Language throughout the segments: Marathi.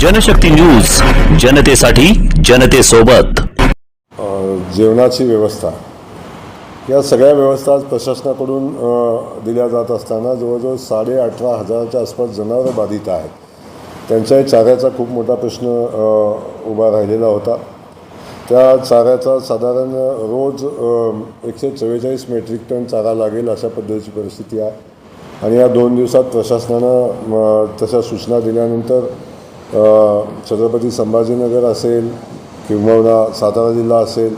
जनशक्ती न्यूज जनतेसाठी जनतेसोबत. जेवणाची व्यवस्था. या सगळ्या व्यवस्था प्रशासनाकडून दिल्या जात असताना जवळजवळ साडे अठरा हजाराच्या आसपास जनावरं बाधित आहेत. त्यांच्याही चाऱ्याचा खूप मोठा प्रश्न उभा राहिलेला होता. त्या चाऱ्याचा साधारण रोज एकशे चव्वेचाळीस मेट्रिक टन चारा लागेल अशा पद्धतीची परिस्थिती आहे. आणि या दोन दिवसात प्रशासनानं तशा सूचना दिल्यानंतर छत्रपती संभाजीनगर असेल किंवा सातारा जिल्हा असेल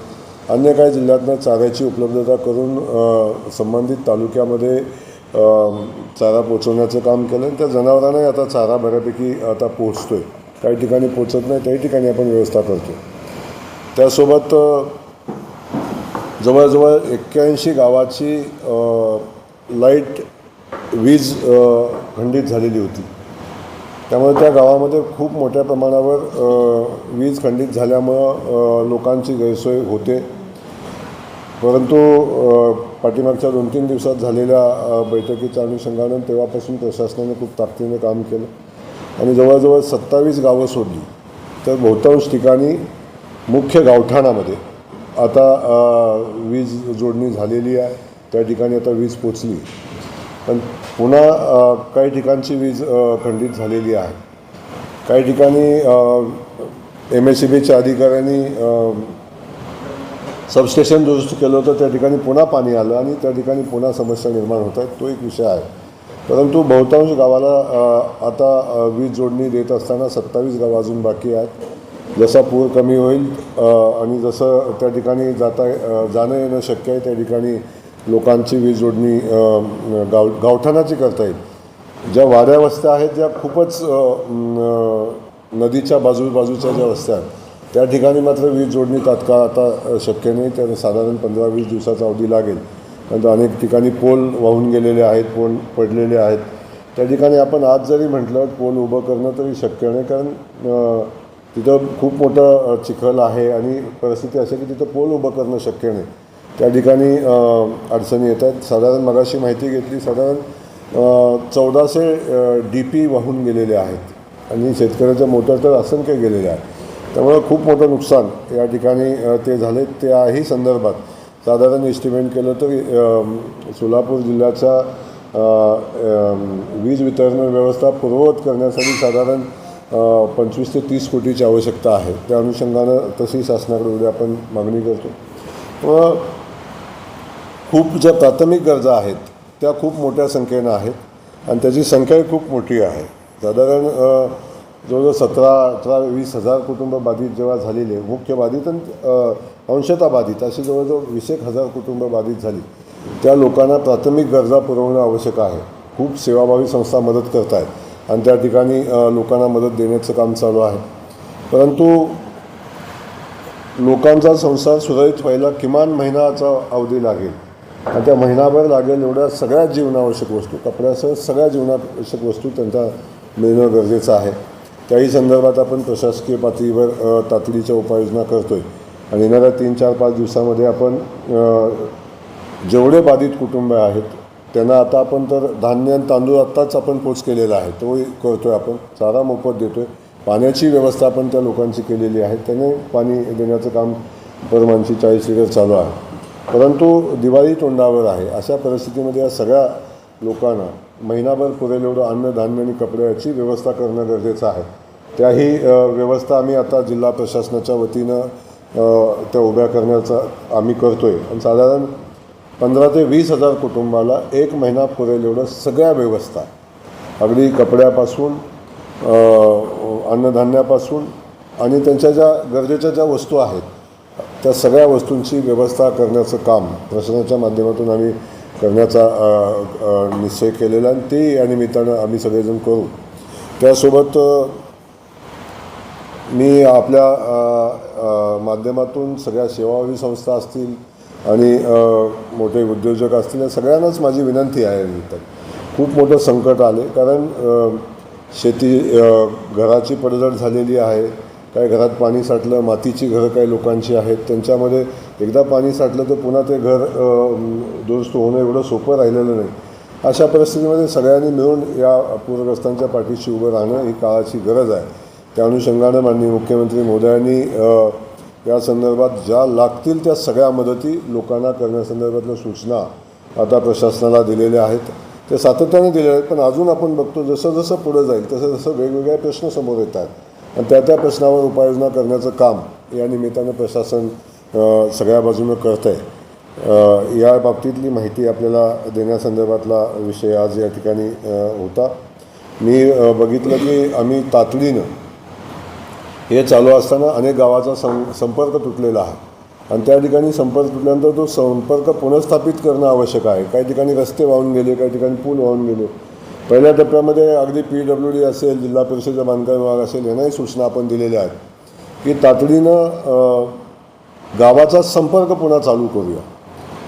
अन्य काही जिल्ह्यातनं चाऱ्याची उपलब्धता करून संबंधित तालुक्यामध्ये चारा पोचवण्याचं काम केलं. आणि त्या जनावरांनाही आता चारा बऱ्यापैकी आता पोचतो आहे काही ठिकाणी पोचत नाही त्याही ठिकाणी आपण व्यवस्था करतो त्यासोबत जवळजवळ एक्क्याऐंशी गावाची लाइट वीज खंडित झालेली होती. त्यामुळे त्या गावामध्ये खूप मोठ्या प्रमाणावर वीज खंडित झाल्यामुळं लोकांची गैरसोय होते. परंतु पाठीमागच्या दोन तीन दिवसात झालेल्या बैठकीच्या अनुषंगानं तेव्हापासून प्रशासनाने खूप ताकदीने काम केलं. आणि जवळजवळ सत्तावीस गावं सोडली. तर बहुतांश ठिकाणी मुख्य गावठाणामध्ये. आता वीज जोडणी झालेली आहे. त्या ठिकाणी आता वीज पोचली. पण पुन्हा काही ठिकाणची वीज खंडित झालेली आहे. काही ठिकाणी एम एस सी बीच्या अधिकाऱ्यांनी सबस्टेशन दुरुस्त केलं होतं त्या ठिकाणी पुन्हा पाणी आलं आणि त्या ठिकाणी पुन्हा समस्या निर्माण होत आहेत तो एक विषय आहे. परंतु बहुतांश गावाला आता वीज जोडणी देत असताना सत्तावीस गावं अजून बाकी आहेत. जसा पूर कमी होईल आणि जसं त्या ठिकाणी जाता जाणं येणं शक्य आहे त्या ठिकाणी लोकांची वीज जोडणी गाव गावठाणाची करता येईल. ज्या वाड्या वस्त्या आहेत ज्या खूपच नदीच्या बाजू बाजूच्या ज्या वस्त्या आहेत त्या ठिकाणी मात्र वीज जोडणी तात्काळ आता शक्य नाही. त्या साधारण पंधरा वीस दिवसाचा अवधी लागेल. नंतर अनेक ठिकाणी पोल वाहून गेलेले आहेत पोल पडलेले आहेत. त्या ठिकाणी आपण आज जरी म्हटलं पोल उभं करणं तरी शक्य नाही कारण तिथं खूप मोठं चिखल आहे आणि परिस्थिती अशी की तिथं पोल उभं करणं शक्य नाही. त्या ठिकाणी अडचणी येत आहेत साधारण मगाशी माहिती घेतली साधारण चौदाशे डी पी वाहून गेलेले आहेत. आणि शेतकऱ्याचं मोटर तर असंख्य गेलेलं आहे त्यामुळं खूप मोठं नुकसान या ठिकाणी ते झाले त्याही संदर्भात साधारण एस्टिमेट केलं तर सोलापूर जिल्ह्याचा वीज वितरण व्यवस्था पूर्ववत करण्यासाठी साधारण पंचवीस ते तीस कोटीची आवश्यकता आहे. त्या अनुषंगानं तशी शासनाकडे उद्या आपण मागणी करतो. व खूप ज्या प्राथमिक गरजा आहेत त्या खूप मोठ्या संख्येनं आहेत आणि त्याची संख्याही खूप मोठी आहे. साधारण जवळजवळ सतरा अठरा वीस हजार कुटुंब बाधित जेव्हा झालेले मुख्य बाधित आणि अंशता बाधित अशी जवळजवळ वीस एक हजार कुटुंब बाधित झाली. त्या लोकांना प्राथमिक गरजा पुरवणं आवश्यक आहे. खूप सेवाभावी संस्था मदत करत आहेत आणि त्या ठिकाणी लोकांना मदत देण्याचं काम चालू आहे. परंतु लोकांचा संसार सुरळीत व्हायला किमान महिन्याचा अवधी लागेल. आणि त्या महिनाभर लागेल एवढ्या सगळ्या जीवनावश्यक वस्तू कपड्यासह सगळ्या जीवनावश्यक वस्तू त्यांचा मिळणं गरजेचं आहे. त्याही संदर्भात आपण प्रशासकीय पातळीवर तातडीच्या उपाययोजना करतो आहे आणि येणाऱ्या तीन चार पाच दिवसामध्ये आपण जेवढे बाधित कुटुंब आहेत त्यांना आता आपण तर धान्य आणि तांदूळ आत्ताच आपण पोच केलेला आहे तोही करतो आहे आपण चारा मोफत देतो आहे पाण्याची व्यवस्था आपण त्या लोकांची केलेली आहे. त्याने पाणी देण्याचं काम परमानशी चाळीस लिटर चालू आहे. परंतु दिवाळी तोंडावर आहे. अशा परिस्थितीमध्ये या सगळ्या लोकांना महिनाभर पुरेल एवढं अन्नधान्य आणि कपड्याची व्यवस्था करणं गरजेचं आहे. त्याही व्यवस्था आम्ही आता जिल्हा प्रशासनाच्या वतीनं त्या उभ्या करण्याचा आम्ही करतो आहे आणि साधारण पंधरा ते वीस हजार कुटुंबाला एक महिना पुरेल एवढं सगळ्या व्यवस्था. अगदी कपड्यापासून अन्नधान्यापासून आणि त्यांच्या ज्या गरजेच्या ज्या वस्तू आहेत त्या सगळ्या वस्तूंची व्यवस्था करण्याचं काम प्रशासनाच्या माध्यमातून आम्ही करण्याचा निश्चय केलेला आणि ते या निमित्तानं आम्ही सगळेजण करू. त्यासोबत मी आपल्या माध्यमातून सगळ्या सेवाभावी संस्था असतील आणि मोठे उद्योजक असतील या सगळ्यांनाच माझी विनंती आहे या खूप मोठं संकट आले कारण शेती घराची पडझड झालेली आहे. काही घरात पाणी साठलं मातीची घरं काही लोकांची आहेत त्यांच्यामध्ये एकदा पाणी साठलं तर पुन्हा ते घर दुरुस्त होणं एवढं सोपं राहिलेलं नाही. अशा परिस्थितीमध्ये सगळ्यांनी मिळून या पूरग्रस्तांच्या पाठीशी उभं राहणं ही काळाची गरज आहे. त्या अनुषंगानं माननीय मुख्यमंत्री मोदयांनी या संदर्भात ज्या लागतील त्या सगळ्या मदती लोकांना करण्यासंदर्भातल्या सूचना आता प्रशासनाला दिलेल्या आहेत. ते सातत्याने दिलेले आहेत पण अजून आपण बघतो जसं जसं पुढं जाईल तसं जसं वेगवेगळे प्रश्न समोर येत आहेत. आणि त्या त्या प्रश्नावर उपाययोजना करण्याचं काम या निमित्तानं प्रशासन सगळ्या बाजूनं करत आहे या बाबतीतली माहिती आपल्याला देण्यासंदर्भातला विषय आज या ठिकाणी होता. मी बघितलं की आम्ही तातडीनं हे चालू असताना अनेक गावाचा सं संपर्क तुटलेला आहे. आणि त्या ठिकाणी संपर्क तुटल्यानंतर तो संपर्क पुनर्स्थापित करणं आवश्यक आहे. काही ठिकाणी रस्ते वाहून गेले काही ठिकाणी पूल वाहून गेले. पहिल्या टप्प्यामध्ये अगदी पी डब्ल्यू डी असेल जिल्हा परिषदेचा बांधकाम विभाग असेल यांनाही सूचना आपण दिलेल्या आहेत की तातडीनं गावाचा संपर्क पुन्हा चालू करूया.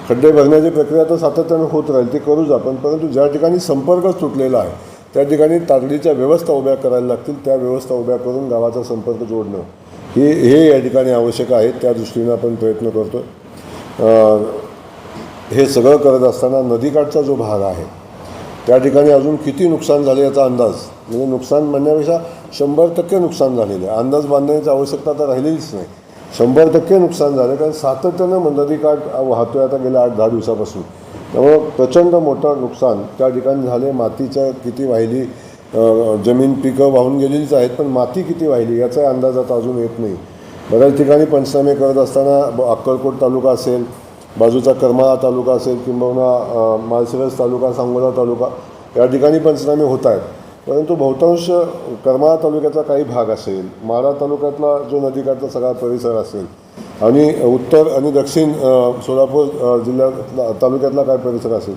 खड्डे भरण्याची प्रक्रिया तर सातत्यानं होत राहील ती करूच आपण परंतु ज्या ठिकाणी संपर्कच तुटलेला आहे त्या ठिकाणी तातडीच्या व्यवस्था उभ्या करायला लागतील त्या व्यवस्था उभ्या करून गावाचा संपर्क जोडणं. हे हे या ठिकाणी आवश्यक आहे त्या दृष्टीनं आपण प्रयत्न करतो हे सगळं करत असताना नदीकाठचा जो भाग आहे त्या ठिकाणी अजून किती नुकसान झाले याचा अंदाज? म्हणजे नुकसान म्हणण्यापेक्षा शंभर टक्के नुकसान झालेलं आहे. अंदाज बांधण्याची आवश्यकता तर राहिलेलीच नाही. शंभर टक्के नुकसान झालं कारण सातत्यानं मग नदीकाठ वाहतोय आता गेल्या आठ दहा दिवसापासून. त्यामुळं प्रचंड मोठं नुकसान त्या ठिकाणी झाले मातीच्या किती वाहिली जमीन पिकं वाहून गेलेलीच आहेत पण माती किती वाहिली याचाही अंदाज आता अजून येत नाही. बऱ्याच ठिकाणी पंचनामे करत असताना ब- अक्कलकोट तालुका असेल बाजूचा करमाळा तालुका असेल किंबहुना अ, माळशिरस तालुका सांगोला तालुका या ठिकाणी पंचनामे होत आहेत परंतु बहुतांश करमाळा तालुक्याचा काही भाग असेल माळा तालुक्यातला जो नदीकाठचा सगळा परिसर असेल आणि उत्तर आणि दक्षिण सोलापूर जिल्ह्यातला तालुक्यातला काय परिसर असेल